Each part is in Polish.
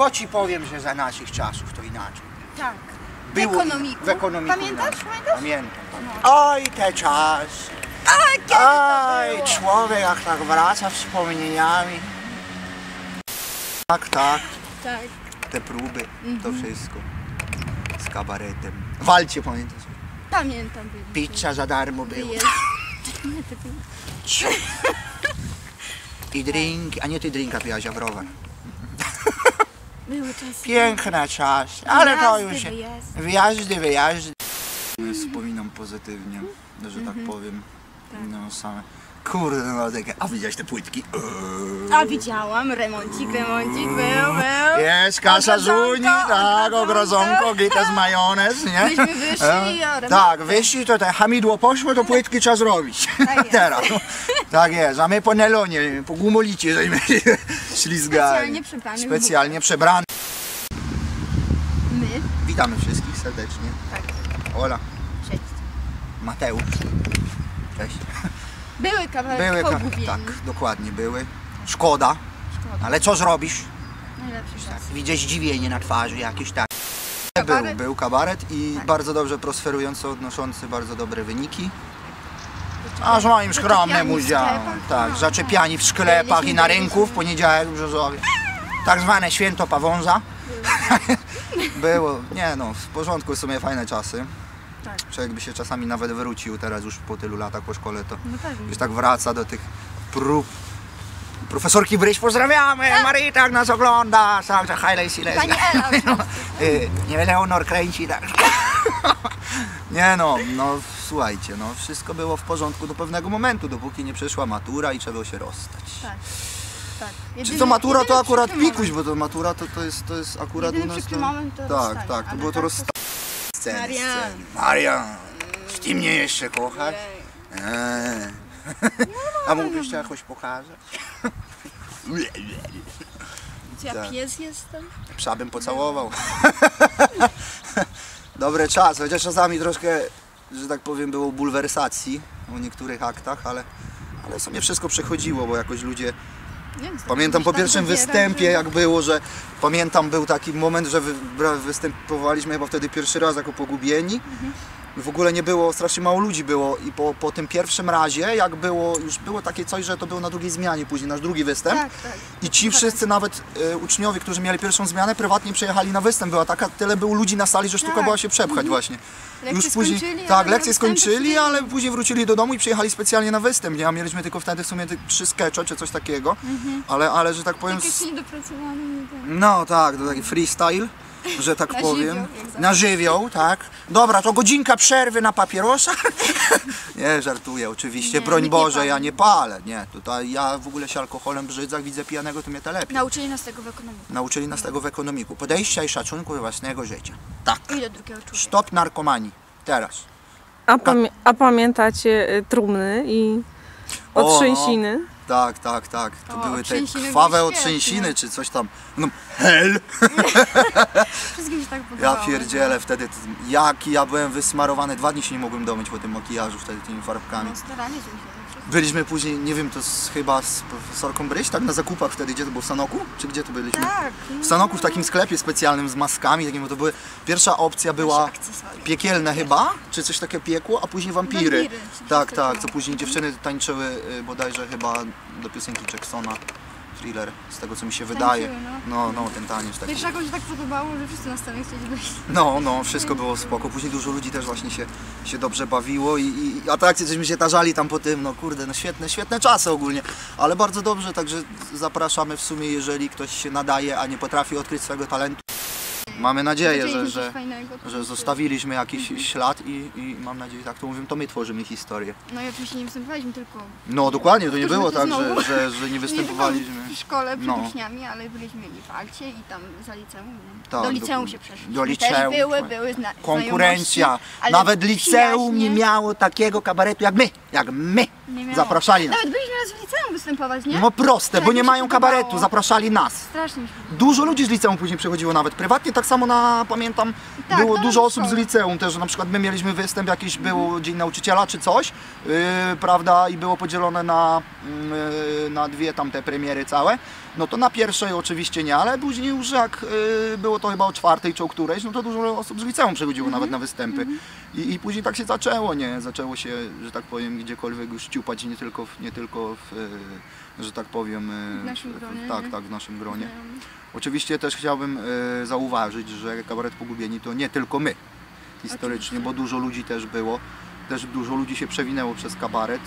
Bo ci powiem, że za naszych czasów to inaczej. Tak. Było w ekonomiku. w ekonomiku Pamiętasz? Pamiętasz? Pamiętam. Oj, te czas. A, kiedy Aj, to człowiek jak tak wraca wspomnieniami. Tak, tak, Tak. te próby, to Mhm. wszystko. Z kabaretem. Walcie, pamiętasz? Pamiętam. byliśmy. Pizza za darmo była. To I drink, a nie ty drinka piłaś, a browar. Były czasy. Piękna czas, ale to już... wyjazdy. Wyjazdy, wyjazdy. Wspominam pozytywnie, że tak Mhm. powiem. No same. Kurde, no takie. A widziałeś te płytki? A widziałam, remoncik, remoncik był, był. Jest kasa z Unii, tak, ogrodzonko. gita z majonez, nie? Myśmy wyszli, remont- Tak, wyszli, to te hamidło poszło, to płytki trzeba zrobić. Tak jest. Teraz. no. Tak jest, a my po nelonie, po gumolicie żeśmy ślizgali. Specjalnie przebrany Specjalnie przebrany. My. Witamy wszystkich serdecznie. Tak. Ola, Cześć. Mateusz. Cześć. Były kawałek Były, ka- pogubieni. tak, dokładnie były. Szkoda, Szkoda. ale co zrobisz? Najlepszy czas. Widzę zdziwienie na twarzy jakieś tak. Był, Kabaret. był kabaret i Tak. bardzo dobrze prosperujący, odnoszący bardzo dobre wyniki. Aż moim skromnym udziałem. Tak, zaczepiani w sklepach i na rynku w poniedziałek w Brzozowie. Tak zwane święto Pawąza. Było, nie no, w porządku, w sumie fajne czasy. Tak. Człowiek by się czasami nawet wrócił teraz już po tylu latach po szkole, to No pewnie. już tak wraca do tych prób. Profesorki Bryś, pozdrawiamy, Marita jak nas ogląda, tak, że Haile Silesia. Pani Ela. Y, Nie Leonor kręci tak. Nie no, no słuchajcie, no wszystko było w porządku do pewnego momentu, dopóki nie przyszła matura i trzeba się rozstać. Tak. Tak. Czy Jedyny- to matura to akurat pikuś, bo to matura to, to jest to jest akurat Jedyny u nas. moment to tak, rozstanie, tak, to było to tak rozstanie. Sceny, Marian. sceny. Marian, czy ty mnie jeszcze kochasz? Eee. A mógłbyś to jakoś pokazać? Czy ja Tak. pies jestem? Psa bym pocałował. Dobry czas, chociaż czasami troszkę, że tak powiem, było bulwersacji o niektórych aktach, ale, ale w sumie wszystko przechodziło, bo jakoś ludzie... Pamiętam po pierwszym występie, jak było, że pamiętam był taki moment, że występowaliśmy chyba wtedy pierwszy raz jako pogubieni. Mhm. W ogóle nie było, strasznie mało ludzi było i po, po tym pierwszym razie, jak było, już było takie coś, że to było na drugiej zmianie później, nasz drugi występ. Tak, tak. I ci wszyscy nawet e, uczniowie, którzy mieli pierwszą zmianę, prywatnie przyjechali na występ. Była taka, tyle było ludzi na sali, że sztuka Tak. była się przepchać właśnie. Lekcje skończyli, tak, lekcje skończyli, ale później wrócili do domu i przyjechali specjalnie na występ. Nie? A mieliśmy tylko wtedy w sumie trzy skecze czy coś takiego. Ale, ale że tak powiem. Takie s- niedopracowane. No tak, to taki freestyle, że tak Na powiem. żywioł, na żywioł, tak. Dobra, to godzinka przerwy na papierosa. nie, żartuję oczywiście. Nie, Broń nie Boże, pali. ja nie palę. Nie, tutaj ja w ogóle się alkoholem brzydzę, jak widzę pijanego, to mnie to lepiej. Nauczyli nas tego w ekonomii. Nauczyli nas tego w ekonomiku. Podejścia i szacunku do własnego życia. Tak. I do drugiego człowieka. Stop narkomanii. Teraz. A, pamię- a pamiętacie y, trumny i O, otrzęsiny? Tak, tak, tak. To O, były te krwawe świetne. otrzęsiny, czy coś tam. No, hell! Wszystkim się tak Ja podobało. pierdzielę wtedy, t- jaki ja byłem wysmarowany. Dwa dni się nie mogłem domyć po tym makijażu wtedy tymi farbkami. No staranie się. Byliśmy później, nie wiem, to z, chyba z profesorką Bryś, tak na zakupach wtedy, gdzie to było, w Sanoku? Czy gdzie to byliśmy? Tak. W Sanoku w takim sklepie specjalnym z maskami, takim, bo to były, pierwsza opcja była piekielne chyba, czy coś takiego piekło, a później wampiry. Tak, tak, co później dziewczyny tańczyły y, bodajże chyba do piosenki Jacksona, thriller, z tego co mi się wydaje. Tańczyły, No, no, ten taniec taki. Pierwszakom się tak podobało, że wszyscy na scenę chcieli być. No, no, wszystko było spoko. Później dużo ludzi też właśnie się, się dobrze bawiło i, i, i atrakcje żeśmy się tarzali tam po tym, no kurde, no świetne, świetne czasy ogólnie, ale bardzo dobrze, także zapraszamy w sumie, jeżeli ktoś się nadaje, a nie potrafi odkryć swojego talentu. Mamy nadzieję, że, że, fajnego, że się- zostawiliśmy jakiś ślad i, i mam nadzieję, tak to mówię, to my tworzymy historię. No i oczywiście nie występowaliśmy tylko No dokładnie, to nie było tak, że, że, że nie nie występowaliśmy. tylko w szkole przed No. uczniami, ale byliśmy i w Alcie i tam za liceum. nie? Tak, do liceum do- się przeszliśmy. do liceum, Też były, były zna- Konkurencja. Nawet liceum nie miało takiego kabaretu jak my, jak my. Nie miało. Zapraszali nas. Nawet byliśmy raz w liceum występować, nie? No proste, Tak bo mi nie mają podobało. kabaretu, zapraszali nas. Strasznie. Dużo ludzi z liceum później przechodziło nawet prywatnie, tak samo na, pamiętam, Tak, było to dużo osób z liceum też, na przykład my mieliśmy występ jakiś, był Dzień Nauczyciela czy coś, yy, prawda, i było podzielone na, yy, na dwie tam te premiery całe no to na pierwszej oczywiście nie, ale później już jak y, było to chyba o czwartej czy o którejś, no to dużo osób z liceum przychodziło nawet na występy. I, I później tak się zaczęło, nie? Zaczęło się, że tak powiem, gdziekolwiek już ciupać, nie tylko, w, nie tylko w, y, że tak powiem, y, W naszym gronie, tak, tak, w naszym gronie. Oczywiście też chciałbym y, zauważyć, że kabaret Pogubieni to nie tylko my historycznie, bo dużo ludzi też było. Też dużo ludzi się przewinęło przez kabaret.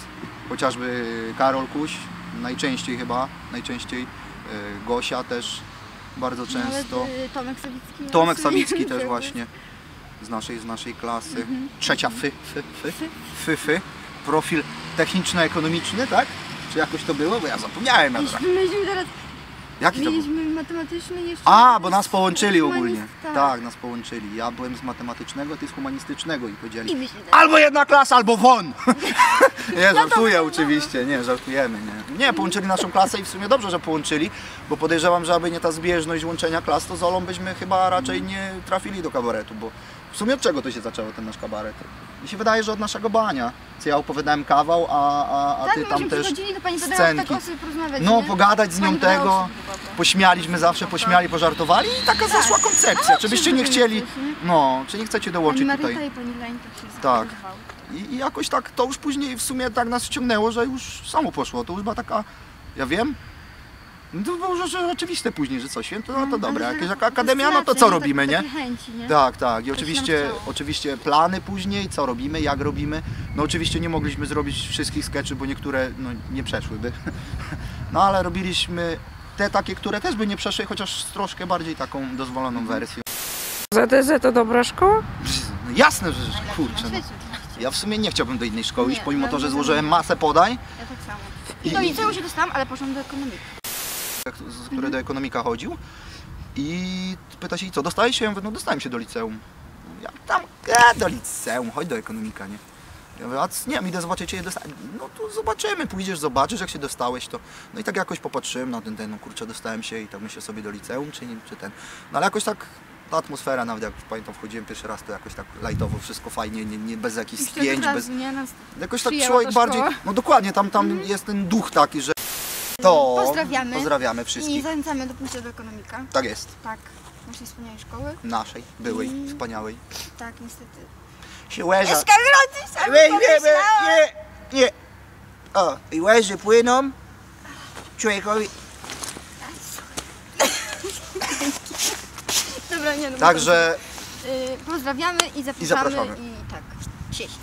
Chociażby Karol Kuś, najczęściej chyba, najczęściej Gosia też bardzo często. Nawet, Tomek Sawicki. Tomek Sawicki też właśnie z naszej, z naszej klasy. Trzecia fy, fy, fy, fy, fy. Profil techniczno-ekonomiczny, tak? Czy jakoś to było? Bo ja zapomniałem. Myśmy, myśmy teraz Jaki to był? mieliśmy matematyczny jeszcze. A, bo nas połączyli ogólnie. Tak. Tak, nas połączyli. Ja byłem z matematycznego, ty z humanistycznego i I powiedzieli myśmy teraz. albo jedna klasa, albo won! nie, żartuję oczywiście, nie, żartujemy, nie. Nie, połączyli naszą klasę i w sumie dobrze, że połączyli, bo podejrzewam, że aby nie ta zbieżność łączenia klas, to z Olą byśmy chyba raczej nie trafili do kabaretu, bo w sumie od czego to się zaczęło ten nasz kabaret? Mi się wydaje, że od naszego bania. Co ja opowiadałem kawał, a, a, a Tak, ty tam też to pani scenki. tak o sobie porozmawiać, No, nie? pogadać z nią Pani tego, pośmialiśmy zawsze, pośmiali, pożartowali i taka zeszła koncepcja. Czy byście nie chcieli, nie? no, czy nie chcecie Pani dołączyć Maryta tutaj? i pani Lań tak się Tak. I, I jakoś tak to już później w sumie tak nas wciągnęło, że już samo poszło. To już była taka, ja wiem, no to było oczywiste później, że co, święto, no to dobra, Ale jakaś akademia, no to co robimy, nie? Tak, tak. I oczywiście, oczywiście plany później, co robimy, jak robimy. No oczywiście nie mogliśmy zrobić wszystkich skeczy, bo niektóre no, nie przeszłyby. No ale robiliśmy te takie, które też by nie przeszły, chociaż z troszkę bardziej taką dozwoloną wersją. ZDZ to dobra szkoła? No jasne, że kurczę. No. oczywiście. Ja w sumie nie chciałbym do innej szkoły iść, pomimo ja to, że złożyłem masę podań, Ja tak samo. I- I do liceum się dostałam, ale poszłam do ekonomiki. Z który do ekonomika chodził. I pyta się, i co, dostałeś się? Ja mówię, no dostałem się do liceum. Ja tam, e, do liceum, chodź do ekonomika, nie? Ja mówię, a nie wiem, idę zobaczyć, czy je dostałem. No to zobaczymy, pójdziesz, zobaczysz, jak się dostałeś, to... No i tak jakoś popatrzyłem na ten, ten, no kurczę, dostałem się i tak myślę sobie do liceum, czy, nie, czy ten... No ale jakoś tak ta atmosfera, nawet jak pamiętam, wchodziłem pierwszy raz, to jakoś tak lajtowo, wszystko fajnie, nie, nie bez jakichś spięć, bez... nie? Nas Jakoś tak człowiek bardziej... No dokładnie, tam, tam jest ten duch taki, że... To... Pozdrawiamy. Pozdrawiamy I wszystkich. zachęcamy do pójścia do ekonomika. Tak jest. Tak, naszej wspaniałej szkoły. Naszej, byłej, Mm. wspaniałej. Tak, niestety. Się łeza. Mieszka grodzisz, a Nie, nie, nie, nie. O, i łezy płyną. Człowiekowi. Dobra, nie no. Także Y, pozdrawiamy i zapraszamy. zapraszamy. I tak, cześć.